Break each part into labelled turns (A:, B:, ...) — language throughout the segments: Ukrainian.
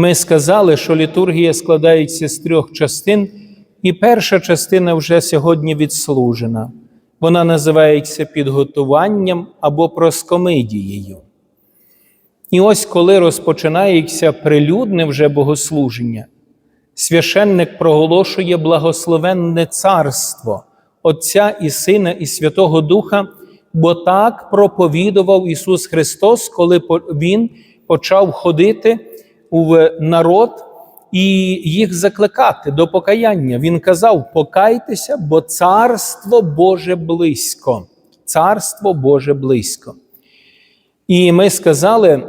A: Ми сказали, що літургія складається з трьох частин, і перша частина вже сьогодні відслужена. Вона називається підготуванням або проскомидією. І ось коли розпочинається прилюдне вже богослуження, священник проголошує благословенне царство Отця і Сина і Святого Духа, бо так проповідував Ісус Христос, коли Він почав ходити в народ і їх закликати до покаяння. Він казав: покайтеся, бо царство Боже близько. Царство Боже близько. І ми сказали,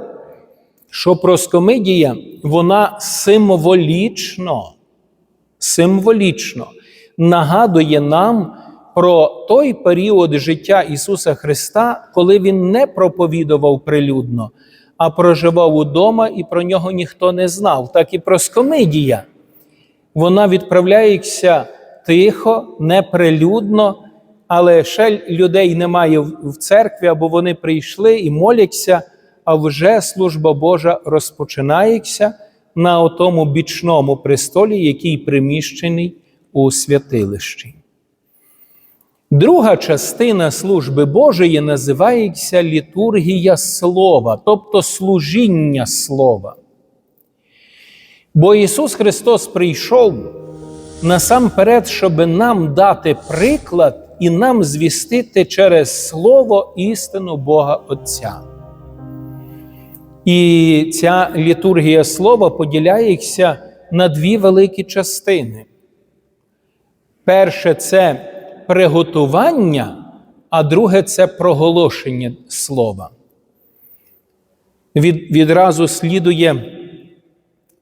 A: що проскомидія, вона символічно, символічно нагадує нам про той період життя Ісуса Христа, коли Він не проповідував прилюдно, а проживав удома, і про нього ніхто не знав. Так і проскомидія. Вона відправляється тихо, неприлюдно, але ще людей немає в церкві, або вони прийшли і моляться, а вже служба Божа розпочинається на отому бічному престолі, який приміщений у святилищі. Друга частина служби Божої називається літургія слова, тобто служіння слова. Бо Ісус Христос прийшов насамперед, щоб нам дати приклад і нам звістити через Слово істину Бога Отця. І ця літургія слова поділяється на дві великі частини. Перше це приготування, а друге це проголошення слова. Від, Відразу слідує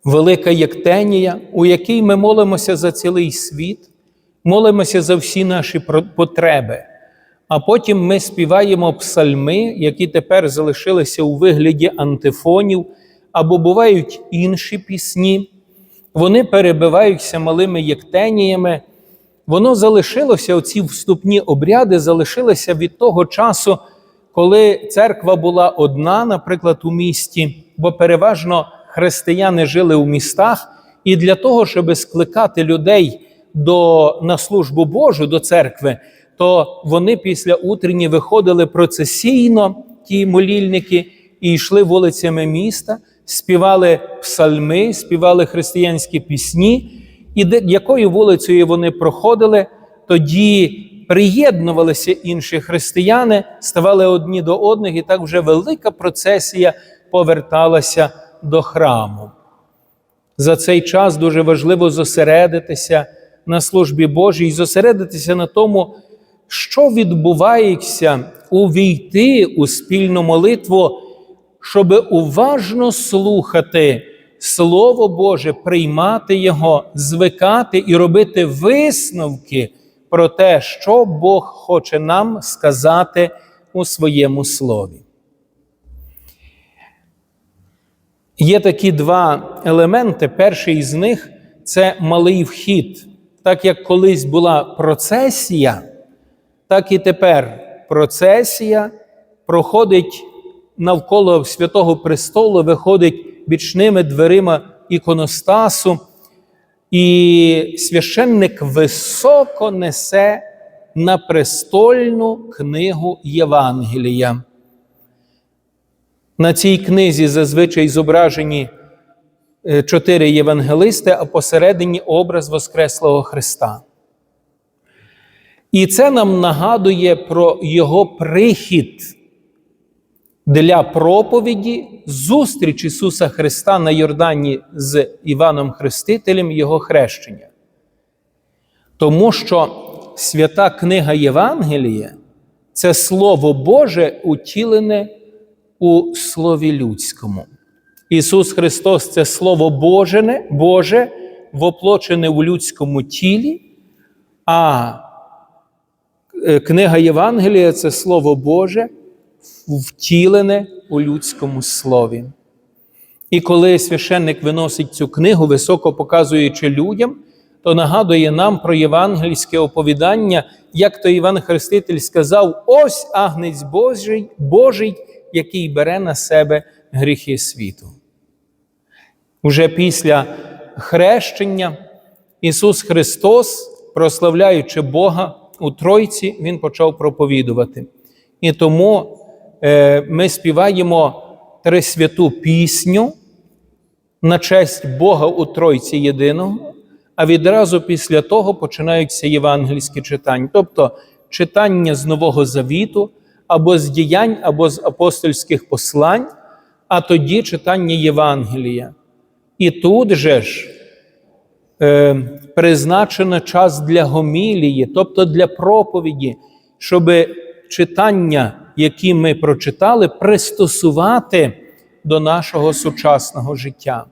A: велика Єктенія, у якій ми молимося за цілий світ, молимося за всі наші потреби. А потім ми співаємо псальми, які тепер залишилися у вигляді антифонів, або бувають інші пісні. Вони перебиваються малими єктеніями. Воно залишилося, оці вступні обряди залишилися від того часу, коли церква була одна, наприклад, у місті, бо переважно християни жили у містах, і для того, щоб скликати людей до, на службу Божу до церкви, то вони після утренні виходили процесійно, ті молільники, і йшли вулицями міста, співали псальми, співали християнські пісні. І де, якою вулицею вони проходили, тоді приєднувалися інші християни, ставали одні до одних, і так вже велика процесія поверталася до храму. За цей час дуже важливо зосередитися на службі Божій, зосередитися на тому, що відбувається, увійти у спільну молитву, щоб уважно слухати. Слово Боже, приймати Його, звикати і робити висновки про те, що Бог хоче нам сказати у своєму слові. Є такі два елементи. Перший з них це малий вхід. Так як колись була процесія, так і тепер процесія проходить навколо святого престолу, виходить бічними дверима іконостасу, і священник високо несе на престольну книгу Євангелія. На цій книзі зазвичай зображені е, чотири євангелисти, а посередині образ Воскреслого Христа. І це нам нагадує про Його прихід для проповіді зустріч Ісуса Христа на Йордані з Іваном Хрестителем Його хрещення. Тому що свята книга Євангелія це Слово Боже утілене у Слові людському. Ісус Христос це Слово Божене, Боже, воплочене у людському тілі, а е, книга Євангелія це Слово Боже втілене у людському слові. І коли священник виносить цю книгу, високо показуючи людям, то нагадує нам про євангельське оповідання, як то Іван Хреститель сказав: ось агнець Божий, Божий, який бере на себе гріхи світу. Уже після хрещення Ісус Христос, прославляючи Бога у Тройці, Він почав проповідувати. І тому ми співаємо Трисвяту пісню на честь Бога у Тройці єдиного, а відразу після того починаються євангельські читання, тобто читання з Нового Завіту, або з діянь, або з апостольських послань, а тоді читання Євангелія. І тут же ж е, призначено час для гомілії, тобто для проповіді, щоб читання, які ми прочитали, пристосувати до нашого сучасного життя.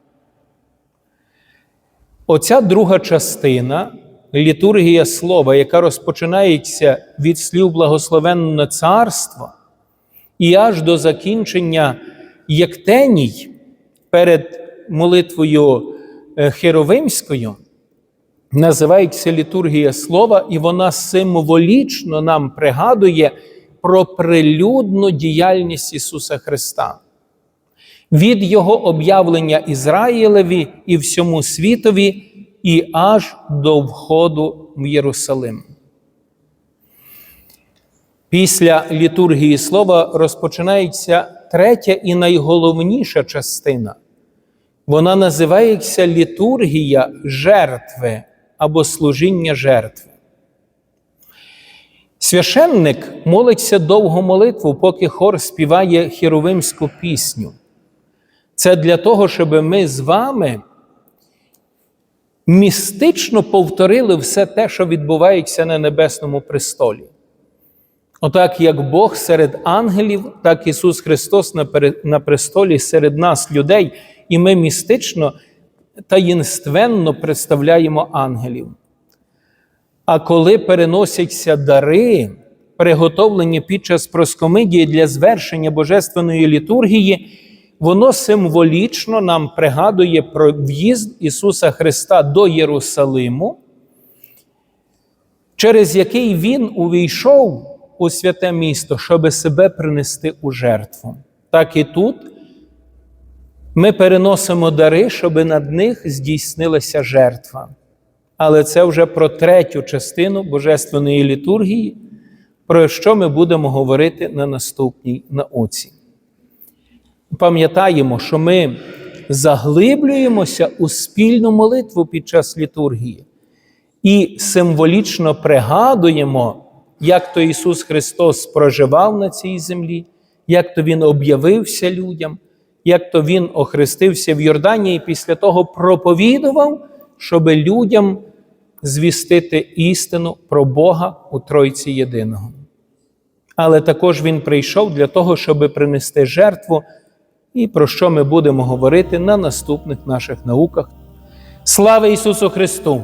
A: Оця друга частина літургія слова, яка розпочинається від слів благословенне царство, і аж до закінчення єктеній перед молитвою е, Херовимською, називається літургія слова, і вона символічно нам пригадує про прилюдну діяльність Ісуса Христа. Від Його об'явлення Ізраїлеві і всьому світові, і аж до входу в Єрусалим. Після літургії слова розпочинається третя і найголовніша частина. Вона називається літургія жертви або служіння жертви. Священник молиться довгу молитву, поки хор співає хіровимську пісню. Це для того, щоб ми з вами містично повторили все те, що відбувається на небесному престолі. Отак, як Бог серед ангелів, так Ісус Христос на престолі серед нас, людей, і ми містично таїнственно представляємо ангелів. А коли переносяться дари, приготовлені під час проскомидії для звершення Божественної літургії, воно символічно нам пригадує про в'їзд Ісуса Христа до Єрусалиму, через який Він увійшов у святе місто, щоб себе принести у жертву. Так і тут ми переносимо дари, щоб над них здійснилася жертва. Але це вже про третю частину Божественної літургії, про що ми будемо говорити на наступній науці. Пам'ятаємо, що ми заглиблюємося у спільну молитву під час літургії і символічно пригадуємо, як то Ісус Христос проживав на цій землі, як то Він об'явився людям, як то Він охрестився в Йордані і після того проповідував, щоб людям звістити істину про Бога у Тройці Єдиного. Але також Він прийшов для того, щоб принести жертву, і про що ми будемо говорити на наступних наших науках. Слава Ісусу Христу!